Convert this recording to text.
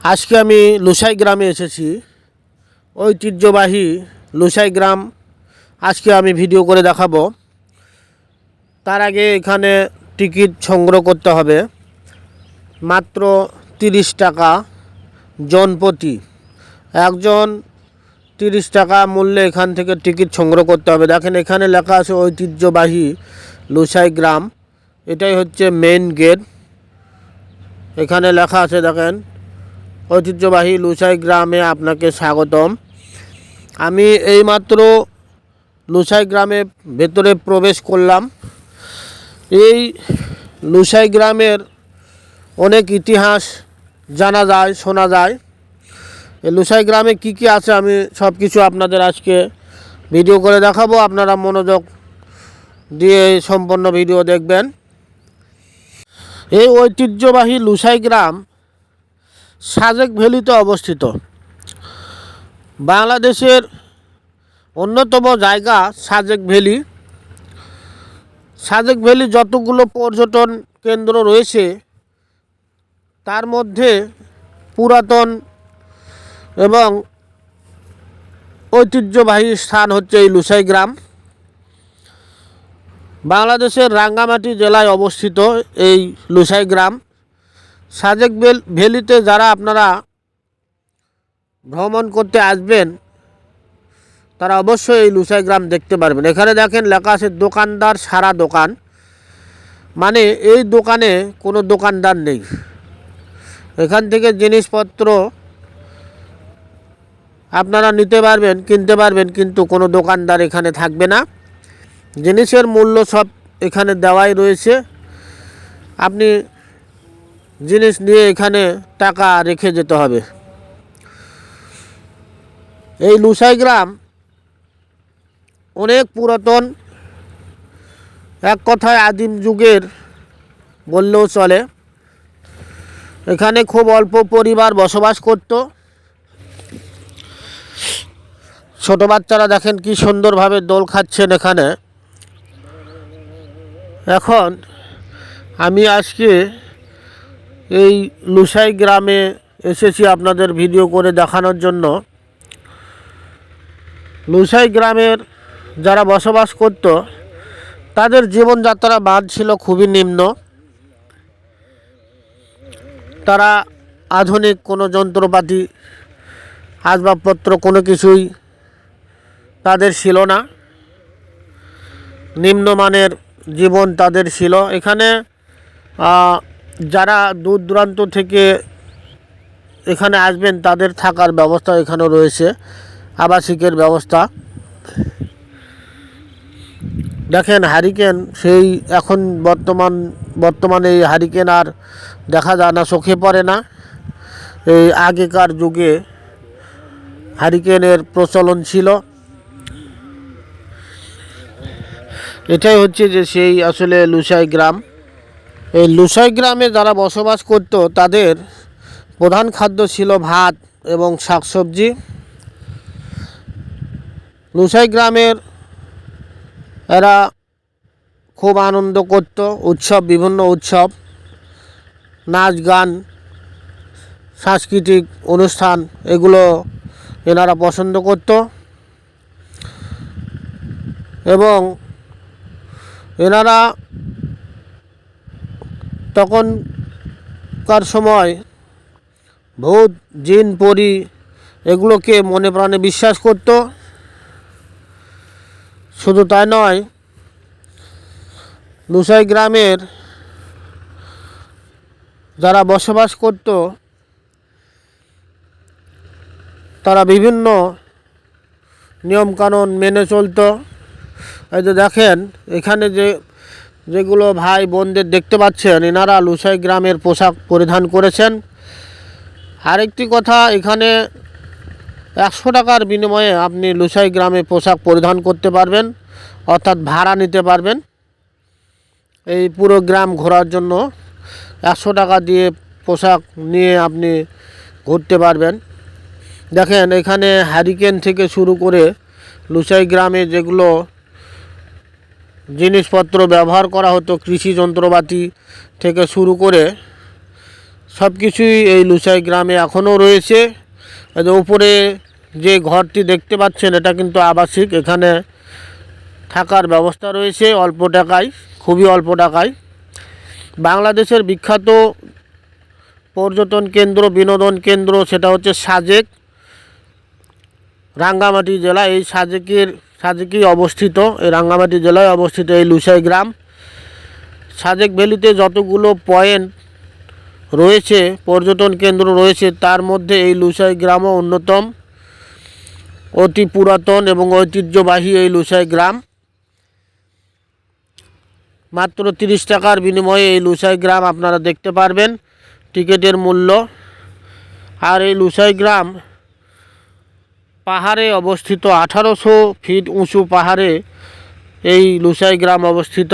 আজকে আমি লুসাই গ্রামে এসেছি। ঐতিহ্যবাহী লুসাই গ্রাম। আজকে আমি ভিডিও করে দেখাবো। তার আগে এখানে টিকিট সংগ্রহ করতে হবে। মাত্র তিরিশ টাকা জনপ্রতি। একজন তিরিশ টাকা মূল্যে এখান থেকে টিকিট সংগ্রহ করতে হবে। দেখেন এখানে লেখা আছে ঐতিহ্যবাহী লুসাই গ্রাম। এটাই হচ্ছে মেইন গেট এখানে লেখা আছে, দেখেন ঐতিহ্যবাহী লুসাই গ্রামে আপনাকে স্বাগতম। আমি এইমাত্র লুসাই গ্রামে ভেতরে প্রবেশ করলাম। এই লুসাই গ্রামের অনেক ইতিহাস জানা যায়, শোনা যায়। এই লুসাই গ্রামে কি কি আছে আমি সব কিছু আপনাদের আজকে ভিডিও করে দেখাবো। আপনারা মনোযোগ দিয়ে সম্পূর্ণ ভিডিও দেখবেন। এই ঐতিহ্যবাহী লুসাই গ্রাম সাজেক ভ্যালিতে অবস্থিত। বাংলাদেশের অন্যতম জায়গা সাজেক ভ্যালি। সাজেক ভ্যালি যতগুলো পর্যটন কেন্দ্র রয়েছে, তার মধ্যে পুরাতন এবং ঐতিহ্যবাহী স্থান হচ্ছে এই লুসাই গ্রাম। বাংলাদেশের রাঙ্গামাটি জেলায় অবস্থিত এই লুসাই গ্রাম। সাজেক ভ্যালিতে যারা আপনারা ভ্রমণ করতে আসবেন, তারা অবশ্যই এই লুসাই গ্রাম দেখতে পারবেন। এখানে দেখেন লেখা আছে দোকানদার সারা দোকান। মানে এই দোকানে কোনো দোকানদার নেই। এখান থেকে জিনিসপত্র আপনারা নিতে পারবেন, কিনতে পারবেন, কিন্তু কোনো দোকানদার এখানে থাকবে না। জিনিসের মূল্য সব এখানে দেওয়াই রয়েছে। আপনি জিনিস নিয়ে এখানে টাকা রেখে যেতে হবে। এই লুসাই গ্রাম অনেক পুরাতন, এক কথায় আদিম যুগের বললেও চলে। এখানে খুব অল্প পরিবার বসবাস করত। ছোট বাচ্চারা দেখেন কি সুন্দরভাবে দোল খাচ্ছেন এখানে। এখন আমি আজকে এই লুসাই গ্রামে এসেছি আপনাদের ভিডিও করে দেখানোর জন্য। লুসাই গ্রামের যারা বসবাস করত, তাদের জীবনযাত্রা মান ছিল খুবই নিম্ন। তারা আধুনিক কোনো যন্ত্রপাতি, আসবাবপত্র কোনো কিছুই তাদের ছিল না। নিম্নমানের জীবন তাদের ছিল। এখানে যারা দূর দূরান্ত থেকে এখানে আসবেন, তাদের থাকার ব্যবস্থা এখানেও রয়েছে, আবাসিকের ব্যবস্থা। দেখেন, হারিকেন, সেই এখন বর্তমান, বর্তমানে এই হারিকেন আর দেখা যায় না, চোখে পড়ে না। এই আগেকার যুগে হারিকেনের প্রচলন ছিল। এটাই হচ্ছে যে সেই আসলে লুসাই গ্রাম। এই লুসাই গ্রামে যারা বসবাস করত, তাদের প্রধান খাদ্য ছিল ভাত এবং শাকসবজি। লুসাই গ্রামের এরা খুব আনন্দ করত, উৎসব, বিভিন্ন উৎসব, নাচ গান, সাংস্কৃতিক অনুষ্ঠান, এগুলো এনারা পছন্দ করত। এবং এনারা তখনকার সময় ভূত জিন, পরি এগুলোকে মনে প্রাণে বিশ্বাস করত। শুধু তাই নয়, লুসাই গ্রামের যারা বসবাস করত, তারা বিভিন্ন নিয়মকানুন মেনে চলতো। এই যে দেখেন, এখানে যে যেগুলো ভাই বোনদের দেখতে পাচ্ছেন, এনারা লুসাই গ্রামের পোশাক পরিধান করেছেন। আরেকটি কথা, এখানে একশো টাকার বিনিময়ে আপনি লুসাই গ্রামে পোশাক পরিধান করতে পারবেন, অর্থাৎ ভাড়া নিতে পারবেন। এই পুরো গ্রাম ঘোরার জন্য একশো টাকা দিয়ে পোশাক নিয়ে আপনি ঘুরতে পারবেন। দেখেন, এখানে হ্যারিকেন থেকে শুরু করে লুসাই গ্রামে যেগুলো জিনিসপত্র ব্যবহার করা হতো, কৃষি যন্ত্রপাতি থেকে শুরু করে সব কিছুই এই লুসাই গ্রামে এখনও রয়েছে। উপরে যে ঘরটি দেখতে পাচ্ছেন, এটা কিন্তু আবাসিক, এখানে থাকার ব্যবস্থা রয়েছে অল্প টাকায়, খুবই অল্প টাকায়। বাংলাদেশের বিখ্যাত পর্যটন কেন্দ্র, বিনোদন কেন্দ্র, সেটা হচ্ছে সাজেক। রাঙ্গামাটি জেলা এই সাজেকের সাজেকেই অবস্থিত, এই রাঙ্গামাটি জেলায় অবস্থিত এই লুসাই গ্রাম। সাজেক ভ্যালিতে যতগুলো পয়েন্ট রয়েছে, পর্যটন কেন্দ্র রয়েছে, তার মধ্যে এই লুসাই গ্রামও অন্যতম। অতি পুরাতন এবং ঐতিহ্যবাহী এই লুসাই গ্রাম। মাত্র তিরিশ টাকার বিনিময়ে এই লুসাই গ্রাম আপনারা দেখতে পারবেন। টিকিটের মূল্য। আর এই লুসাই গ্রাম পাহাড়ে অবস্থিত আঠারোশো ফিট উঁচু পাহাড়ে এই লুসাই গ্রাম অবস্থিত